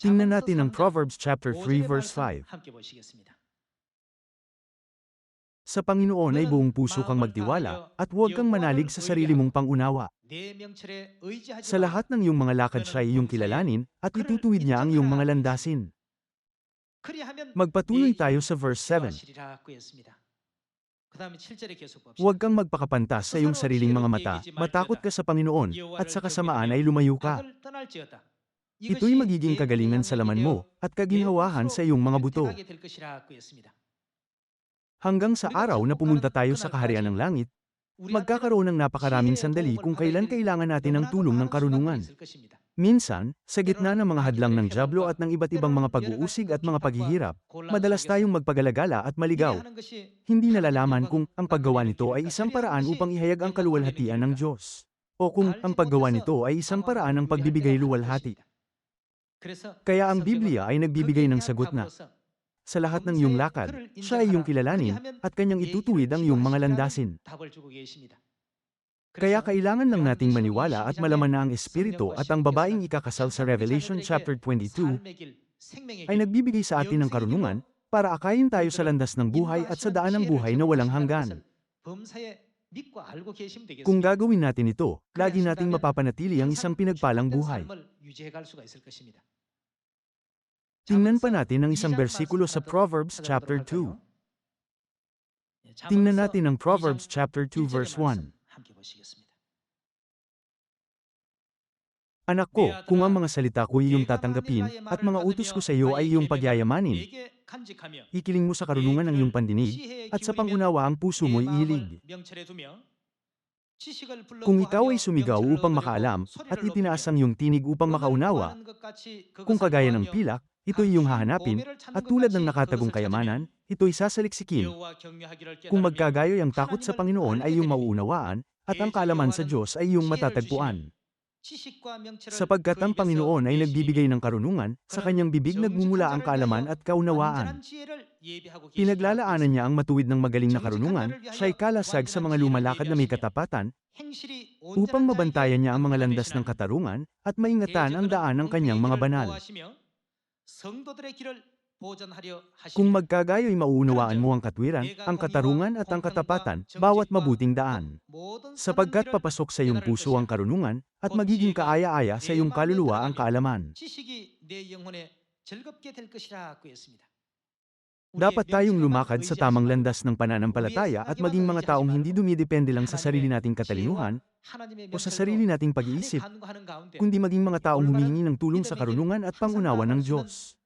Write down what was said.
Tingnan natin ang Proverbs chapter 3 verse 5. Sa Panginoon ay buong puso kang magtiwala, at huwag kang manalig sa sarili mong pangunawa. Sa lahat ng iyong mga lakad siya ay iyong kilalanin, at itutuwid niya ang iyong mga landasin. Magpatuloy tayo sa verse 7. Huwag kang magpakapantas sa iyong sariling mga mata, matakot ka sa Panginoon, at sa kasamaan ay lumayo ka. Ito'y magiging kagalingan sa laman mo at kaginhawahan sa iyong mga buto. Hanggang sa araw na pumunta tayo sa kaharian ng langit, magkakaroon ng napakaraming sandali kung kailan kailangan natin ng tulong ng karunungan. Minsan, sa gitna ng mga hadlang ng jablo at ng iba't ibang mga pag-uusig at mga paghihirap, madalas tayong magpagalagala at maligaw. Hindi nalalaman kung ang paggawa nito ay isang paraan upang ihayag ang kaluwalhatian ng Diyos. O kung ang paggawa nito ay isang paraan ng pagbibigay luwalhati. Kaya ang Biblia ay nagbibigay ng sagot na, sa lahat ng iyong lakad, siya ay iyong kilalanin, at kanyang itutuwid ang iyong mga landasin. Kaya kailangan lang nating maniwala at malaman na ang Espiritu at ang babaeng ikakasal sa Revelation chapter 22 ay nagbibigay sa atin ng karunungan para akayin tayo sa landas ng buhay at sa daan ng buhay na walang hanggan. Kung gagawin natin ito, lagi nating mapapanatili ang isang pinagpalang buhay. Tingnan pa natin ang isang bersikulo sa Proverbs chapter 2. Tingnan natin ang Proverbs chapter 2 verse 1. Anak ko, kung ang mga salita ko iyong tatanggapin, at mga utos ko sa iyo ay iyong pagyayamanin, ikiling mo sa karunungan ang iyong pandinig, at sa pangunawa ang puso mo'y ihilig. Kung ikaw ay sumigaw upang makaalam, at itinaas ang iyong tinig upang makaunawa, kung kagaya ng pilak, ito'y iyong hahanapin, at tulad ng nakatagong kayamanan, ito'y sasaliksikin. Kung magkagayoy ang takot sa Panginoon ay iyong mauunawaan, at ang kaalaman sa Diyos ay iyong matatagpuan. Sapagkat ang Panginoon ay nagbibigay ng karunungan, sa kanyang bibig nagmumula ang kaalaman at kaunawaan. Pinaglalaanan niya ang matuwid ng magaling na karunungan, siya'y kalasag sa mga lumalakad na may katapatan, upang mabantayan niya ang mga landas ng katarungan, at maingatan ang daan ng kanyang mga banal. Kung magkagayo'y mauunawaan mo ang katwiran, ang katarungan at ang katapatan, bawat mabuting daan. Sapagkat papasok sa iyong puso ang karunungan, at magiging kaaya-aya sa iyong kaluluwa ang kaalaman. Dapat tayong lumakad sa tamang landas ng pananampalataya at maging mga taong hindi dumidepende lang sa sarili nating katalinuhan o sa sarili nating pag-iisip, kundi maging mga taong humihingi ng tulong sa karunungan at pangunawa ng Diyos.